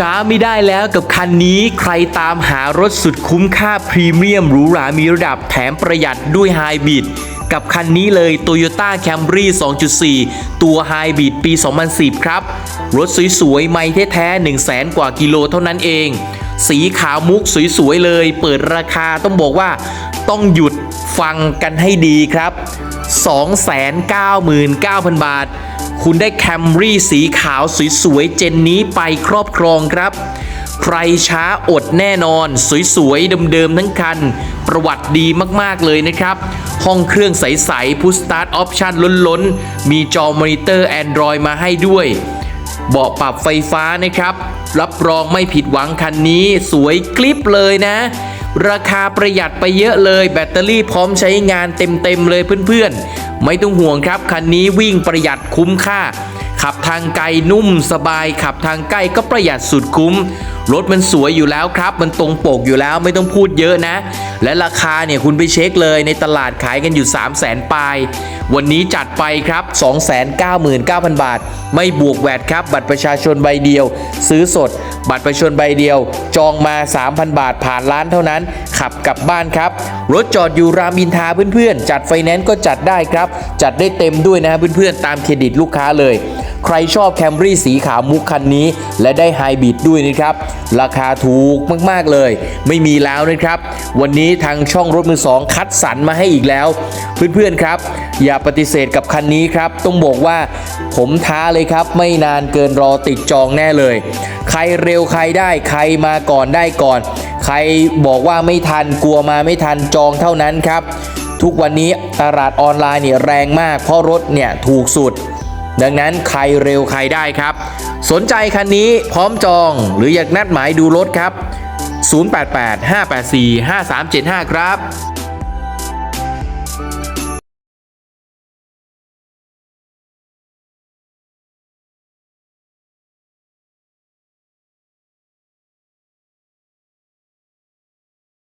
ช้าไม่ได้แล้วกับคันนี้ใครตามหารถสุดคุ้มค่าพรีเมียมหรูหรามีระดับแถมประหยัดด้วยไฮบริดกับคันนี้เลย Toyota Camry 2.4 ตัวไฮบริดปี 2010 ครับ รถสวยๆ ไม่แท้ๆ1 0 0 0 0 0กว่ากิโลเท่านั้นเอง สีขาวมุกสวยๆ เลย เปิดราคาต้องบอกว่า ต้องหยุดฟังกันให้ดีครับ 299,000 บาท คุณได้แคมรี่สีขาวสวยๆเจนนี้ไปครอบครองครับ ใครช้าอดแน่นอน สวยๆเดิมๆทั้งคัน ประวัติดีมากๆเลยนะครับ ห้องเครื่องใสๆพุชสตาร์ทออปชั่นล้นๆ มีจอมอนิเตอร์ Android มาให้ด้วย เบาะปรับไฟฟ้านะครับ รับรองไม่ผิดหวังคันนี้สวยกลิปเลยนะ ราคาประหยัดไปเยอะเลยแบตเตอรี่พร้อมใช้งานเต็มๆเลยเพื่อนๆ ไม่ต้องห่วงครับ คันนี้วิ่งประหยัดคุ้มค่า ขับทางไกลนุ่มสบาย ขับทางใกล้ก็ประหยัดสุดคุ้ม รถมันสวยอยู่แล้วครับ มันตรงปกอยู่แล้วไม่ต้องพูดเยอะนะ และราคาเนี่ยคุณไปเช็คเลยในตลาดขายกันอยู่ 3 0 0แสนปลาย วันนี้จัดไปครับ 299,000 บาท ไม่บวกแวดครับ บัตรประชาชนใบเดียว ซื้อสด บัตรประชาชนใบเดียว จองมา 3,000 บาทผ่านร้านเท่านั้น ขับกลับบ้านครับ รถจอดอยู่รามินทาเพื่อนๆจัดไฟแนนซ์ก็จัดได้ครับ จัดได้เต็มด้วยนะเพื่อนๆตามเครดิตลูกค้าเลย รชอบแคมรี่สีขาวมุกคันนี้ และได้ไฮบริดด้วยนะครับ ราคาถูกมากๆเลย ไม่มีแล้วนะครับ วันนี้ทางช่องรถมือสองคัดสรรมาให้อีกแล้ว เพื่อนๆครับ อย่าปฏิเสธกับคันนี้ครับ ต้องบอกว่าผมท้าเลยครับ ไม่นานเกินรอติดจองแน่เลย ใครเร็วใครได้ใครมาก่อนได้ก่อน ใครบอกว่าไม่ทันกลัวมาไม่ทันจองเท่านั้นครับทุกวันนี้ตลาดออนไลน์เนี่ยแรงมากเพราะรถเนี่ยถูกสุด ดังนั้นใครเร็วใครได้ครับ สนใจคันนี้พร้อมจองหรืออยากนัดหมายดูรถครับ 088 584 5375 ครับ